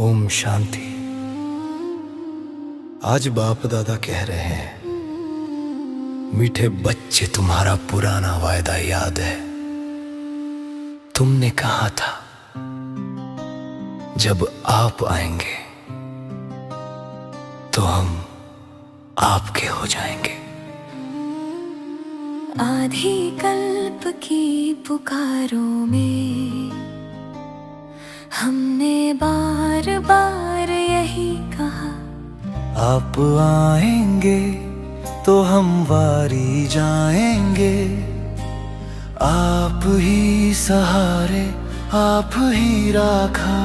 ओम शांति। आज बाप दादा कह रहे हैं, मीठे बच्चे, तुम्हारा पुराना वायदा याद है। तुमने कहा था, जब आप आएँगे तो हम आपके हो जाएँगे। आधी कल्प की पुकारों में हमने बार बार यही कहा। आप आएँगे तो हम वारी जाएँगे। आप ही सहारे आप ही राखा।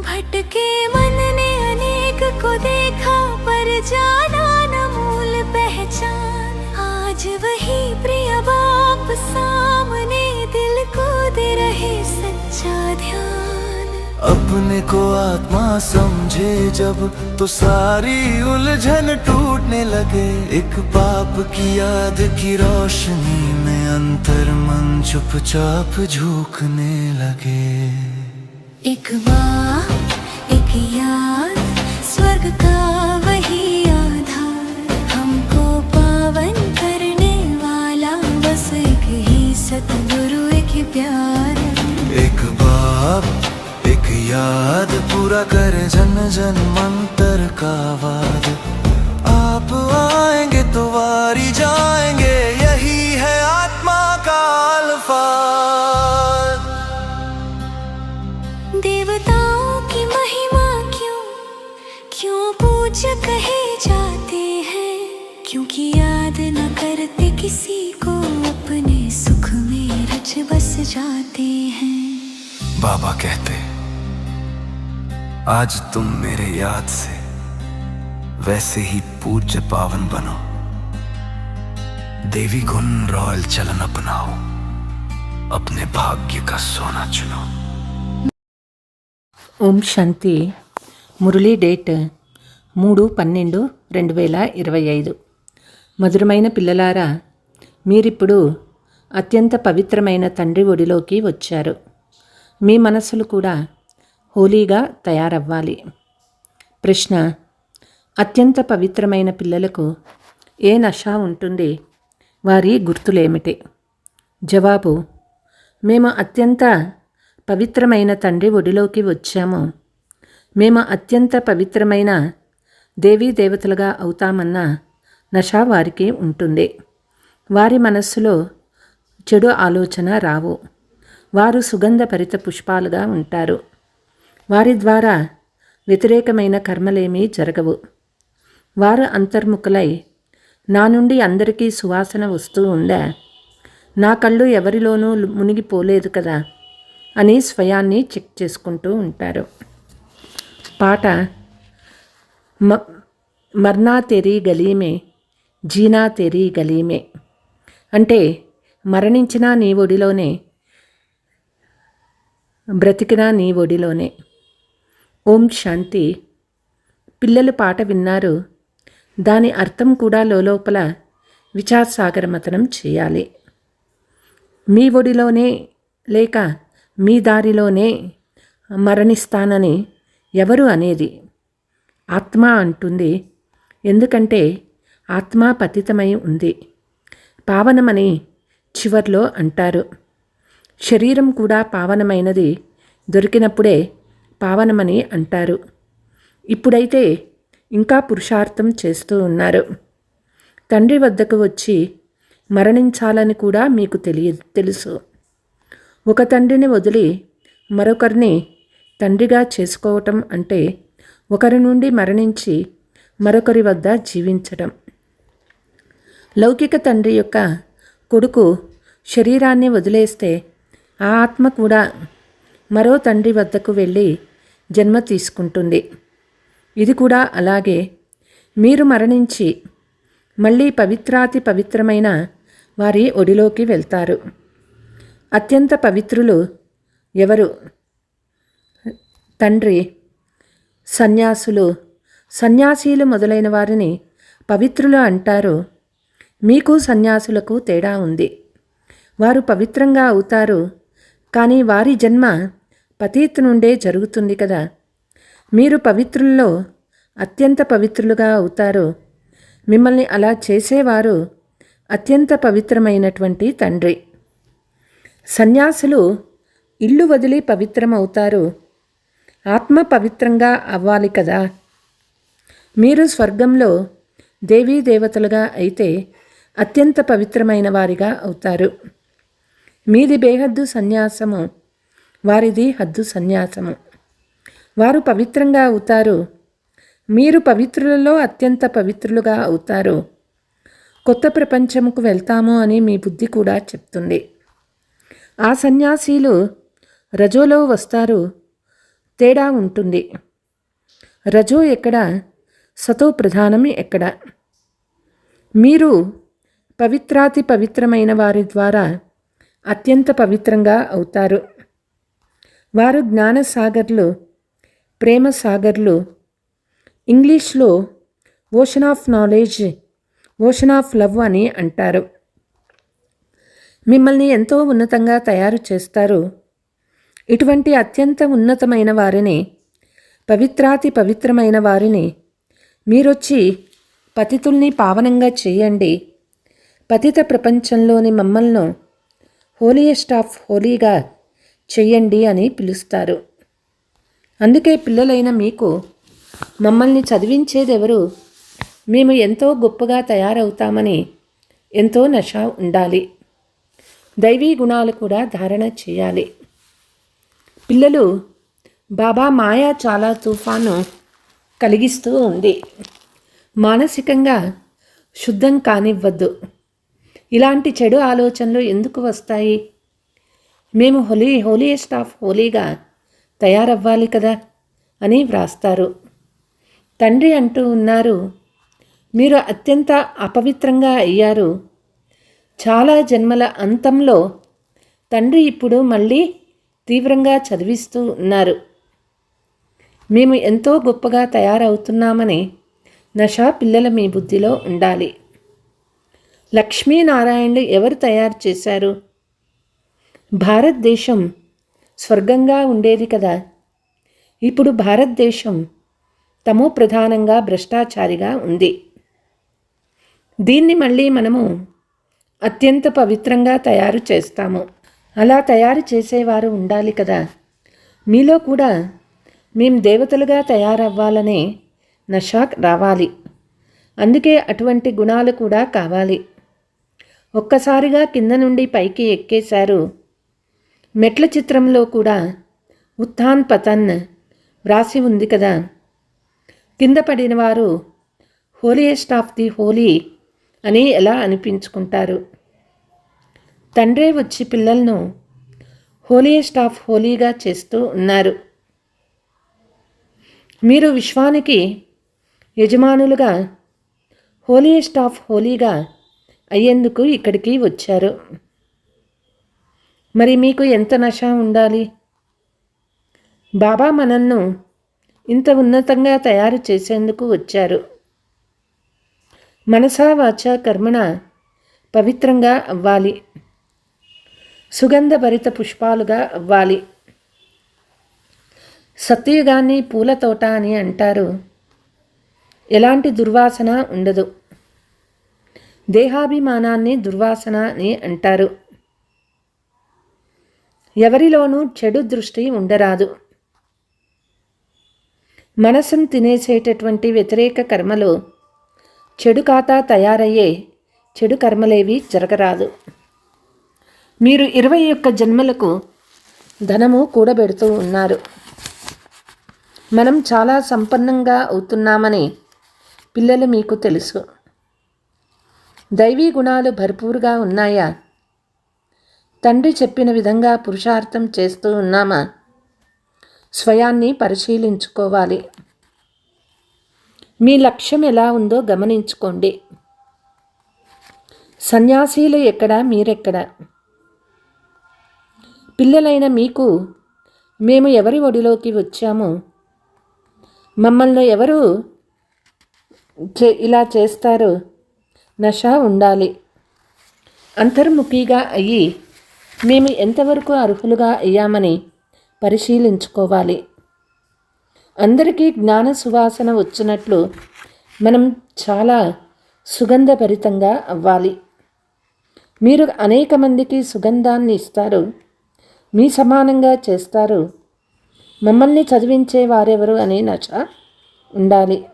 भटके मन ने अनेक को देखा पर जाना न मूल पहचान। आज वही प्रिय बाप सामने दिल को दे रहे ध्यान अपने को आत्मा समझे जब तो सारी उलझन टूटने लगे। एक पाप की याद की रोशनी में अंतर मन चुपचाप झुकने लगे। एक बार एक याद स्वर्ग का पूरा करे जन जन मंत्र का वाद। आप आएँगे तो वारी जाएँगे यही है आत्मा का अल्फाज। देवताओं की महिमा क्यों? क्यों पूज कहे जाते हैं? क्योंकि याद न करते किसी को अपने सुख में रच बस जाते हैं। बाबा कहते आज तुम मेरे याद से वैसे ही पूज्य पावन बनो देवी गुण रॉयल चलन अपनाओ अपने भाग्य का सोना चुनो ఓం శాంతి మురళీ డేట్ మూడు పన్నెండు రెండు వేల ఇరవై ఐదు మధురమైన పిల్లలారా మీరిప్పుడు అత్యంత పవిత్రమైన తండ్రి ఒడిలోకి వచ్చారు మీ మనస్సులు కూడా హోలీగా తయారవ్వాలి. ప్రశ్న అత్యంత పవిత్రమైన పిల్లలకు ఏ నష ఉంటుంది? వారి గుర్తులేమిటి? జవాబు మేము అత్యంత పవిత్రమైన తండ్రి ఒడిలోకి వచ్చాము. మేము అత్యంత పవిత్రమైన దేవీ దేవతలుగా అవుతామన్న నష వారికి ఉంటుంది. వారి మనస్సులో చెడు ఆలోచన రావు. వారు సుగంధభరిత పుష్పాలుగా ఉంటారు. వారి ద్వారా వ్యతిరేకమైన కర్మలేమీ జరగవు. వారు అంతర్ముఖులై నా నుండి అందరికీ సువాసన వస్తూ ఉందా? నా కళ్ళు ఎవరిలోనూ మునిగిపోలేదు కదా? అని స్వయాన్ని చెక్ చేసుకుంటూ ఉంటారు. పాట మ మర్నా తెరీ గలీమే జీనా తెరీ గలీమే. అంటే మరణించినా నీ ఒడిలోనే బ్రతికినా నీ ఒడిలోనే. ఓం శాంతి. పిల్లలు పాట విన్నారు. దాని అర్థం కూడా లోపల విచారసాగర మతనం చేయాలి. మీ ఒడిలోనే లేక మీ దారిలోనే మరణిస్తానని ఎవరు అనేది ఆత్మ అంటుంది. ఎందుకంటే ఆత్మ పతితమై ఉంది. పావనమని చివర్లో అంటారు. శరీరం కూడా పావనమైనది దొరికినప్పుడే పావనమని అంటారు. ఇప్పుడైతే ఇంకా పురుషార్థం చేస్తూ ఉన్నారు. తండ్రి వద్దకు వచ్చి మరణించాలని కూడా మీకు తెలియ తెలుసు. ఒక తండ్రిని వదిలి మరొకరిని తండ్రిగా చేసుకోవటం అంటే ఒకరి నుండి మరణించి మరొకరి వద్ద జీవించటం. లౌకిక తండ్రి యొక్క కొడుకు శరీరాన్ని వదిలేస్తే ఆ ఆత్మ కూడా మరో తండ్రి వద్దకు వెళ్ళి జన్మ తీసుకుంటుంది. ఇది కూడా అలాగే. మీరు మరణించి మళ్ళీ పవిత్రాతి పవిత్రమైన వారి ఒడిలోకి వెళ్తారు. అత్యంత పవిత్రులు ఎవరు? తండ్రి సన్యాసులు. సన్యాసీలు మొదలైన వారిని పవిత్రులు అంటారు. మీకు సన్యాసులకు తేడా ఉంది. వారు పవిత్రంగా అవుతారు. కానీ వారి జన్మ పతీత్ నుండే జరుగుతుంది కదా. మీరు పవిత్రుల్లో అత్యంత పవిత్రులుగా అవుతారు. మిమ్మల్ని అలా చేసేవారు అత్యంత పవిత్రమైనటువంటి తండ్రి. సన్యాసులు ఇల్లు వదిలి పవిత్రమవుతారు. ఆత్మ పవిత్రంగా అవ్వాలి కదా. మీరు స్వర్గంలో దేవీ దేవతలుగా అయితే అత్యంత పవిత్రమైన వారిగా అవుతారు. మీది బేహద్దు సన్యాసము. వారిది హద్దు సన్యాసము. వారు పవిత్రంగా అవుతారు. మీరు పవిత్రులలో అత్యంత పవిత్రులుగా అవుతారు. కొత్త ప్రపంచముకు వెళ్తాము అని మీ బుద్ధి కూడా చెప్తుంది. ఆ సన్యాసీలు రజోలో వస్తారు. తేడా ఉంటుంది. రజో ఎక్కడ? సతో ప్రధానమి ఎక్కడ? మీరు పవిత్రాతి పవిత్రమైన వారి ద్వారా అత్యంత పవిత్రంగా అవుతారు. వారు జ్ఞానసాగర్లు ప్రేమ సాగర్లు. ఇంగ్లీష్లో ocean of knowledge ocean of love అని అంటారు. మిమ్మల్ని ఎంతో ఉన్నతంగా తయారు చేస్తారు. ఇటువంటి అత్యంత ఉన్నతమైన వారిని పవిత్రాతి పవిత్రమైన వారిని మీరొచ్చి పతితుల్ని పావనంగా చేయండి. పతిత ప్రపంచంలోని మమ్మల్ని హోలియెస్ట్ ఆఫ్ హోలీగా చెయ్యండి అని పిలుస్తారు. అందుకే పిల్లలైన మీకు మమ్మల్ని చదివించేదెవరు? మేము ఎంతో గొప్పగా తయారవుతామని ఎంతో నష ఉండాలి. దైవీ గుణాలు కూడా ధారణ చేయాలి. పిల్లలు బాబా మాయా చాలా తుఫాను కలిగిస్తూ ఉంది. మానసికంగా శుద్ధం కానివ్వద్దు. ఇలాంటి చెడు ఆలోచనలు ఎందుకు వస్తాయి? మేము హోలీ హోలీ స్టాఫ్ హోలీగా తయారవ్వాలి కదా అని వ్రాస్తారు. తండ్రి అంటూ ఉన్నారు మీరు అత్యంత అపవిత్రంగా అయ్యారు. చాలా జన్మల అంతంలో తండ్రి ఇప్పుడు మళ్ళీ తీవ్రంగా చదివిస్తూ ఉన్నారు. మేము ఎంతో గొప్పగా తయారవుతున్నామని నష పిల్లల మీ బుద్ధిలో ఉండాలి. లక్ష్మీనారాయణులు ఎవరు తయారు చేశారు? భారతదేశం స్వర్గంగా ఉండేది కదా. ఇప్పుడు భారతదేశం తమో ప్రధానంగా భ్రష్టాచారిగా ఉంది. దీన్ని మళ్ళీ మనము అత్యంత పవిత్రంగా తయారు చేస్తాము. అలా తయారు చేసేవారు ఉండాలి కదా. మీలో కూడా మేము దేవతలుగా తయారవ్వాలనే నషాక్ రావాలి. అందుకే అటువంటి గుణాలు కూడా కావాలి. ఒక్కసారిగా కింద నుండి పైకి ఎక్కేశారు మెట్ల చిత్రంలో కూడా ఉత్థాన్ పతన్ వ్రాసి ఉంది కదా. కింద పడిన వారు హోలియెస్ట్ ఆఫ్ ది హోలీ అని ఎలా అనిపించుకుంటారు? తండ్రే వచ్చి పిల్లలను హోలియెస్ట్ ఆఫ్ హోలీగా చేస్తూ ఉన్నారు. మీరు విశ్వానికి యజమానులుగా హోలియెస్ట్ ఆఫ్ హోలీగా అయ్యేందుకు ఇక్కడికి వచ్చారు. మరి మీకు ఎంత నష ఉండాలి? బాబా మనల్ను ఇంత ఉన్నతంగా తయారు చేసేందుకు వచ్చారు. మనసా వాచ కర్మణ పవిత్రంగా అవ్వాలి. సుగంధభరిత పుష్పాలుగా అవ్వాలి. సత్యయుగాన్ని పూల తోట అని అంటారు. ఎలాంటి దుర్వాసన ఉండదు. దేహాభిమానాన్ని దుర్వాసన అని అంటారు. ఎవరిలోనూ చెడు దృష్టి ఉండరాదు. మనసును తినేసేటటువంటి వ్యతిరేక కర్మలు చెడు ఖాతా తయారయ్యే చెడు కర్మలేవి జరగరాదు. మీరు ఇరవై ఒక్క జన్మలకు ధనము కూడబెడుతూ ఉన్నారు. మనం చాలా సంపన్నంగా అవుతున్నామని పిల్లలు మీకు తెలుసు. దైవీ గుణాలు భర్పూరుగా ఉన్నాయా? తండ్రి చెప్పిన విధంగా పురుషార్థం చేస్తూ ఉన్నామా? స్వయాన్ని పరిశీలించుకోవాలి. మీ లక్ష్యం ఎలా ఉందో గమనించుకోండి. సన్యాసీలు ఎక్కడ? మీరెక్కడ? పిల్లలైన మీకు మేము ఎవరి ఒడిలోకి వచ్చాము? మమ్మల్ని ఎవరు చే ఇలా చేస్తారు? నష ఉండాలి. అంతర్ముఖిగా అయ్యి మేము ఎంతవరకు అర్హులుగా అయ్యామని పరిశీలించుకోవాలి. అందరికీ జ్ఞాన సువాసన వచ్చినట్లు మనం చాలా సుగంధభరితంగా అవ్వాలి. మీరు అనేక మందికి సుగంధాన్ని ఇస్తారు. మీ సమానంగా చేస్తారు. మమ్మల్ని చదివించే వారెవరు అనే నచ ఉండాలి.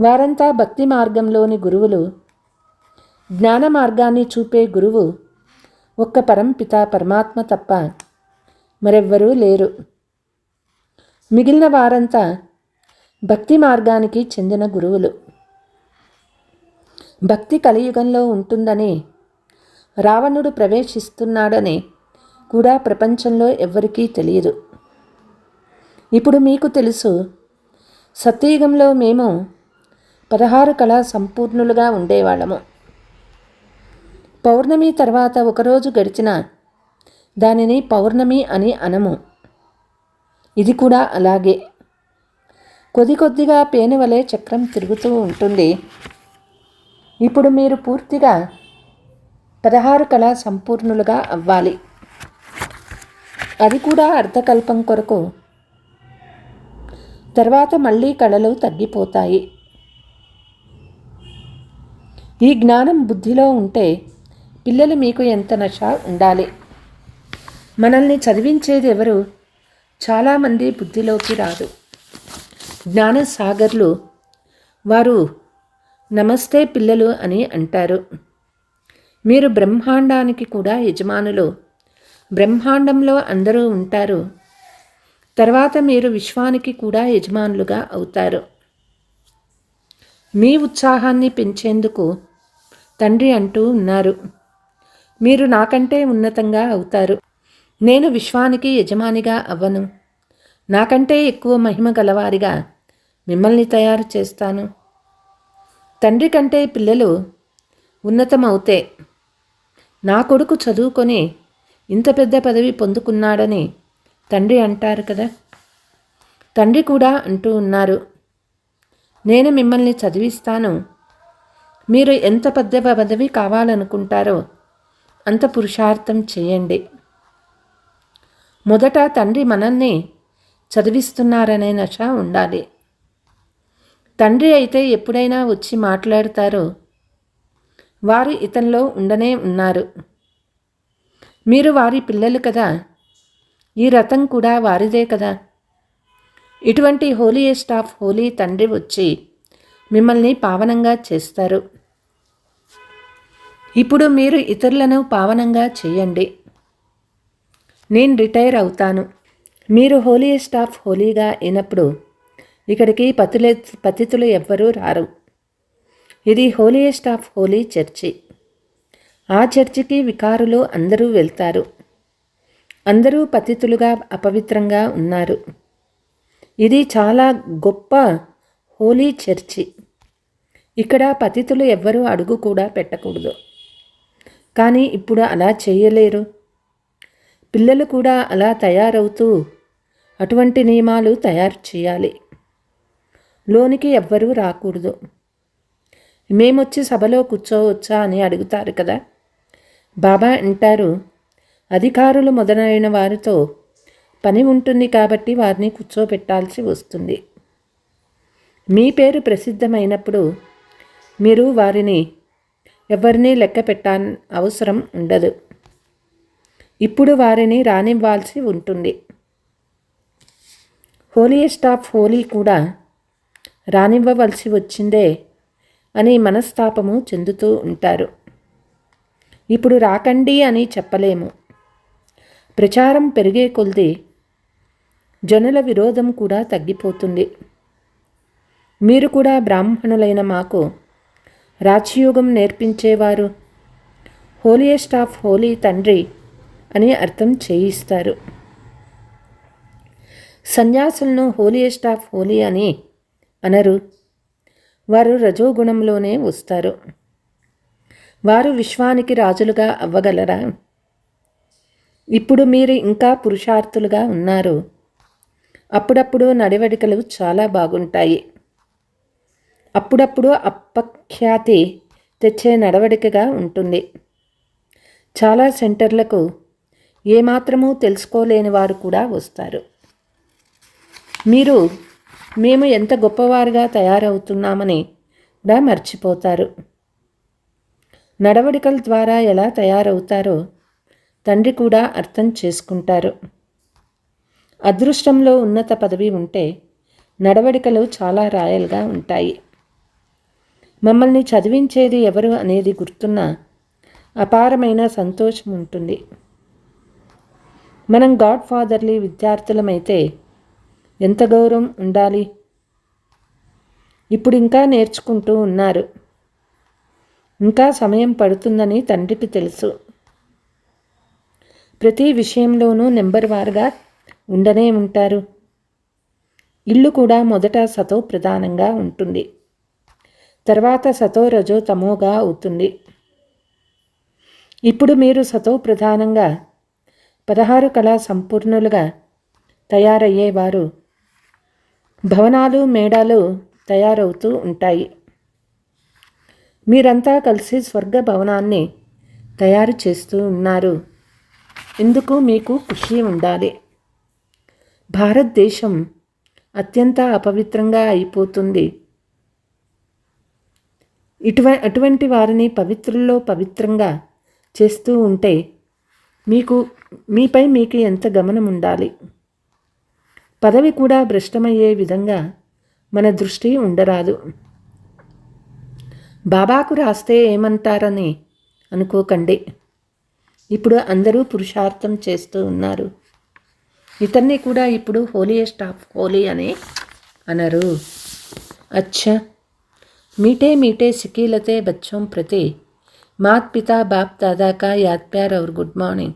వారంతా భక్తి మార్గంలోని గురువులు జ్ఞాన మార్గాన్ని చూపే గురువు ఒక్క పరంపిత పరమాత్మ తప్ప మరెవ్వరూ లేరు. మిగిలిన వారంతా భక్తి మార్గానికి చెందిన గురువులు. భక్తి కలియుగంలో ఉంటుందని రావణుడు ప్రవేశిస్తున్నాడని కూడా ప్రపంచంలో ఎవ్వరికీ తెలియదు. ఇప్పుడు మీకు తెలుసు సత్యయుగంలో మేము పదహారు కళా సంపూర్ణులుగా ఉండేవాళ్ళము. పౌర్ణమి తర్వాత ఒకరోజు గడిచిన దానిని పౌర్ణమి అని అనము. ఇది కూడా అలాగే. కొద్ది కొద్దిగా పేను చక్రం తిరుగుతూ ఉంటుంది. ఇప్పుడు మీరు పూర్తిగా పదహారు కళ సంపూర్ణులుగా అవ్వాలి. అది కూడా అర్థకల్పం కొరకు. తర్వాత మళ్ళీ కళలు తగ్గిపోతాయి. ఈ జ్ఞానం బుద్ధిలో ఉంటే పిల్లలు మీకు ఎంత నష ఉండాలి? మనల్ని చదివించేది ఎవరు? చాలామంది బుద్ధిలోకి రాదు. జ్ఞానసాగర్లు వారు నమస్తే పిల్లలు అని అంటారు. మీరు బ్రహ్మాండానికి కూడా యజమానులు. బ్రహ్మాండంలో అందరూ ఉంటారు. తర్వాత మీరు విశ్వానికి కూడా యజమానులుగా అవుతారు. మీ ఉత్సాహాన్ని పెంచేందుకు తండ్రి అంటూ ఉన్నారు. మీరు నాకంటే ఉన్నతంగా అవుతారు. నేను విశ్వానికి యజమానిగా అవ్వను. నాకంటే ఎక్కువ మహిమ గలవారిగా మిమ్మల్ని తయారు చేస్తాను. తండ్రి కంటే పిల్లలు ఉన్నతమవుతే నా కొడుకు చదువుకొని ఇంత పెద్ద పదవి పొందుకున్నాడని తండ్రి అంటారు కదా. తండ్రి కూడా అంటూ ఉన్నారు. నేను మిమ్మల్ని చదివిస్తాను. మీరు ఎంత పెద్ద పదవి కావాలనుకుంటారో అంత పురుషార్థం చేయండి. మొదట తండ్రి మనల్ని చదివిస్తున్నారనే నష ఉండాలి. తండ్రి అయితే ఎప్పుడైనా వచ్చి మాట్లాడతారో వారు ఇతనిలో ఉండనే ఉన్నారు. మీరు వారి పిల్లలు కదా. ఈ రథం కూడా వారిదే కదా. ఇటువంటి హోలీయెస్ట్ ఆఫ్ హోలీ తండ్రి వచ్చి మిమ్మల్ని పావనంగా చేస్తారు. ఇప్పుడు మీరు ఇతరులను పావనంగా చేయండి. నేను రిటైర్ అవుతాను. మీరు హోలీ స్టాఫ్ హోలీగా అయినప్పుడు ఇక్కడికి పతులే పతితులు ఎవ్వరూ రారు. ఇది హోలీ స్టాఫ్ హోలీ చర్చి. ఆ చర్చికి వికారులు అందరూ వెళ్తారు. అందరూ పతితులుగా అపవిత్రంగా ఉన్నారు. ఇది చాలా గొప్ప హోలీ చర్చి. ఇక్కడ పతితులు ఎవ్వరూ అడుగు కూడా పెట్టకూడదు. కానీ ఇప్పుడు అలా చేయలేరు. పిల్లలు కూడా అలా తయారవుతూ అటువంటి నియమాలు తయారు చేయాలి. లోనికి ఎవ్వరూ రాకూడదు. మేమొచ్చి సభలో కూర్చోవచ్చా అని అడుగుతారు కదా. బాబా అంటారు అధికారులు మొదలైన వారితో పని ఉంటుంది కాబట్టి వారిని కూర్చోబెట్టాల్సి వస్తుంది. మీ పేరు ప్రసిద్ధమైనప్పుడు మీరు వారిని ఎవరిని లెక్క పెట్టా అవసరం ఉండదు. ఇప్పుడు వారిని రానివ్వాల్సి ఉంటుంది. హోలీయెస్ట్ ఆఫ్ హోలీ కూడా రానివ్వవలసి వచ్చిందే అని మనస్తాపము చెందుతూ ఉంటారు. ఇప్పుడు రాకండి అని చెప్పలేము. ప్రచారం పెరిగే కొలది జనుల విరోధం కూడా తగ్గిపోతుంది. మీరు కూడా బ్రాహ్మణులైన మాకు రాజయోగం నేర్పించేవారు. హోలియస్ట్ ఆఫ్ హోలీ తండ్రి అని అర్థం చేయిస్తారు. సన్యాసులను హోలియెస్ట్ ఆఫ్ హోలీ అని అనరు. వారు రజోగుణంలోనే వస్తారు. వారు విశ్వానికి రాజులుగా అవ్వగలరా? ఇప్పుడు మీరు ఇంకా పురుషార్థులుగా ఉన్నారు. అప్పుడప్పుడు నడివడికలు చాలా బాగుంటాయి. అప్పుడప్పుడు అపఖ్యాతి తెచ్చే నడవడికగా ఉంటుంది. చాలా సెంటర్లకు ఏమాత్రమూ తెలుసుకోలేని వారు కూడా వస్తారు. మీరు మేము ఎంత గొప్పవారుగా తయారవుతున్నామని కూడా మర్చిపోతారు. నడవడికల ద్వారా ఎలా తయారవుతారో తండ్రి కూడా అర్థం చేసుకుంటారు. అదృష్టంలో ఉన్నత పదవి ఉంటే నడవడికలు చాలా రాయల్గా ఉంటాయి. మమ్మల్ని చదివించేది ఎవరు అనేది గుర్తున్న అపారమైన సంతోషం ఉంటుంది. మనం గాడ్ ఫాదర్లీ విద్యార్థులమైతే ఎంత గౌరవం ఉండాలి? ఇప్పుడు ఇంకా నేర్చుకుంటూ ఉన్నారు. ఇంకా సమయం పడుతుందని తండ్రికి తెలుసు. ప్రతి విషయంలోనూ నెంబర్ వారుగా ఉండనే ఉంటారు. ఇల్లు కూడా మొదట సతో ప్రధానంగా ఉంటుంది. తర్వాత సతో రజో తమోగా అవుతుంది. ఇప్పుడు మీరు సతో ప్రధానంగా పదహారు కళా సంపూర్ణులుగా తయారయ్యేవారు భవనాలు మేడాలు తయారవుతూ ఉంటాయి. మీరంతా కలిసి స్వర్గ భవనాన్ని తయారు చేస్తూ ఉన్నారు. ఇందుకు మీకు ఖుషి ఉండాలి. భారతదేశం అత్యంత అపవిత్రంగా అయిపోతుంది. ఇటువ అటువంటి వారిని పవిత్రుల్లో పవిత్రంగా చేస్తూ ఉంటే మీకు మీపై మీకు ఎంత గమనం ఉండాలి? పదవి కూడా భ్రష్టమయ్యే విధంగా మన దృష్టి ఉండరాదు. బాబాకు రాస్తే ఏమంటారని అనుకోకండి. ఇప్పుడు అందరూ పురుషార్థం చేస్తూ ఉన్నారు. ఇతన్ని కూడా ఇప్పుడు హోలీ స్టాఫ్ హోలీ అని అనరు. అచ్చా! मीठे मीठे सिकीलते बच्चों प्रति मात पिता बाप दादा का याद प्यार और गुड मॉर्निंग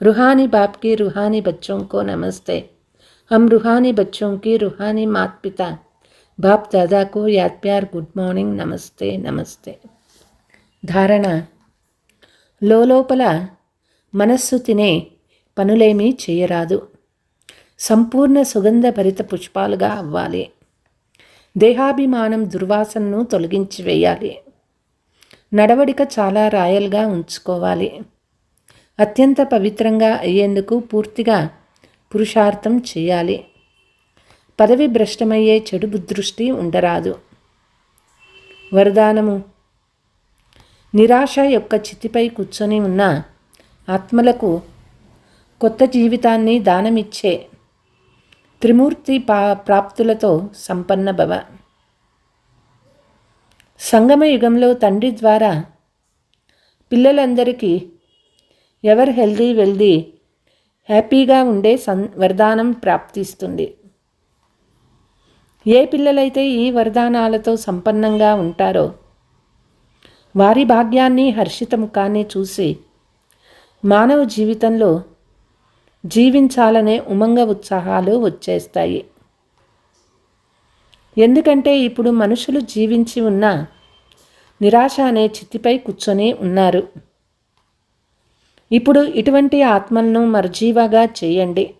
रूहानी बाप की रूहानी बच्चों को नमस्ते हम रूहानी बच्चों की रूहानी मात पिता बाप दादा को याद प्यार गुड मॉर्निंग నమస్తే నమస్తే ధారణ లోపల మనస్సు తినే పనులేమీ చేయరాదు సంపూర్ణ సుగంధ భరిత పుష్పాలుగా అవ్వాలి దేహాభిమానం దుర్వాసనను తొలగించి వేయాలి నడవడిక చాలా రాయల్గా ఉంచుకోవాలి. అత్యంత పవిత్రంగా అయ్యేందుకు పూర్తిగా పురుషార్థం చేయాలి. పదవి భ్రష్టమయ్యే చెడు దృష్టి ఉండరాదు. వరదానము. నిరాశ యొక్క చితిపై కూర్చొని ఉన్న ఆత్మలకు కొత్త జీవితాన్ని దానమిచ్చే త్రిమూర్తి పా ప్రాప్తులతో సంపన్న భవ. సంగమ యుగంలో తండ్రి ద్వారా పిల్లలందరికీ ఎవర్ హెల్దీ వెల్దీ హ్యాపీగా ఉండే సన్ వరదానం ప్రాప్తిస్తుంది. ఏ పిల్లలైతే ఈ వరదానాలతో సంపన్నంగా ఉంటారో వారి భాగ్యాన్ని హర్షిత ముఖాన్ని చూసి మానవ జీవితంలో జీవించాలనే ఉమంగ ఉత్సాహాలు వచ్చేస్తాయి. ఎందుకంటే ఇప్పుడు మనుషులు జీవించి ఉన్న నిరాశ అనే చిత్తిపై కూర్చొని ఉన్నారు. ఇప్పుడు ఇటువంటి ఆత్మలను మరజీవగా చేయండి.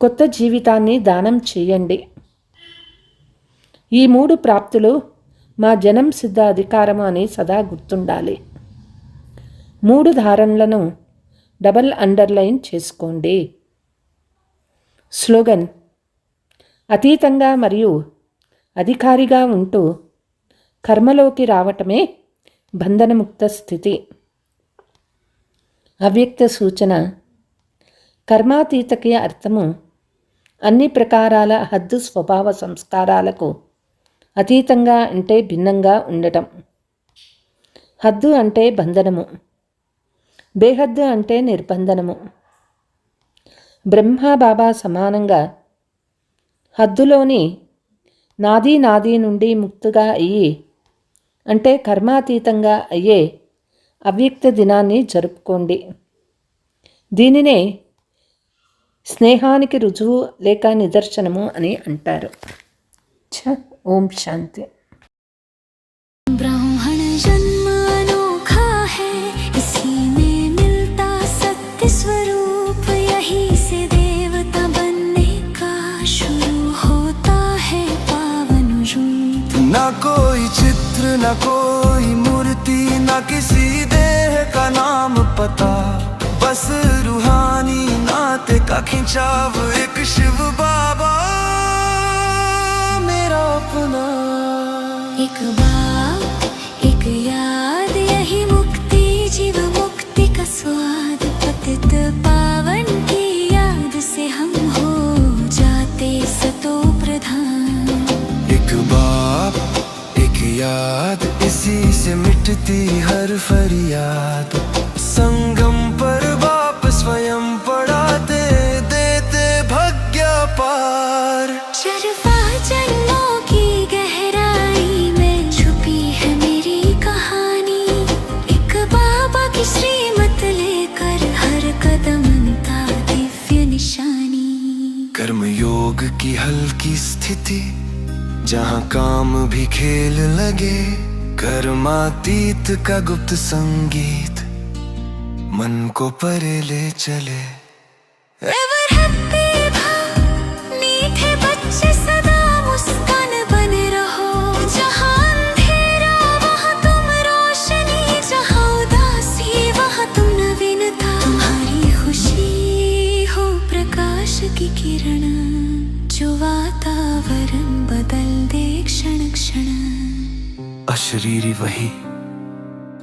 కొత్త జీవితాన్ని దానం చేయండి. ఈ మూడు ప్రాప్తులు మా జనం సిద్ధ అధికారము అని సదా గుర్తుండాలి. మూడు ధారణలను డబల్ అండర్లైన్ చేసుకోండి. స్లోగన్ అతీతంగా మరియు అధికారిగా ఉంటూ కర్మలోకి రావటమే బంధనముక్త స్థితి. అవ్యక్త సూచన కర్మాతీతకి అర్థము అన్ని ప్రకారాల హద్దు స్వభావ సంస్కారాలకు అతీతంగా అంటే భిన్నంగా ఉండటం. హద్దు అంటే బంధనము. బేహద్దు అంటే నిర్బంధనము. బ్రహ్మ బాబా సమానంగా హద్దులోని నాది నాది నుండి ముక్తుగా అయ్యి అంటే కర్మాతీతంగా అయ్యే అవ్యక్త దినాన్ని జరుపుకోండి. దీనినే స్నేహానికి రుజువు లేక నిదర్శనము అని అంటారు. ఓం శాంతి. न कोई मूर्ति, न किसी देह का नाम पता। बस रूहानी नाते का खिंचाव एक शिव बाबा मेरा अपना। एक बाप मिटती हर फरियाद। संगम पर बाप स्वयं पढ़ाते देते भग्य पार। जन्मों की गहराई में छुपी है मेरी कहानी। एक बाबा की श्रीमत लेकर हर कदम दिव्य निशानी। कर्म योग की हल्की स्थिति जहाँ काम भी खेल लगे कर्मातीत का गुप्त संगीत मन को परे ले चले। एवर अशरीरी वही,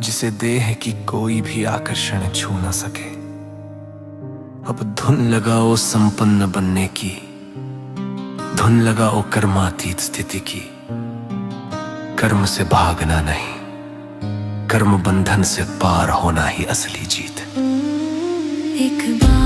जिसे देह की कोई भी आकर्षण छू न सके। अब धुन लगाओ संपन्न बनने की, धुन लगाओ कर्मातीत स्थिति की। कर्म से भागना नहीं, कर्म बंधन से पार होना ही असली जीत। एक बार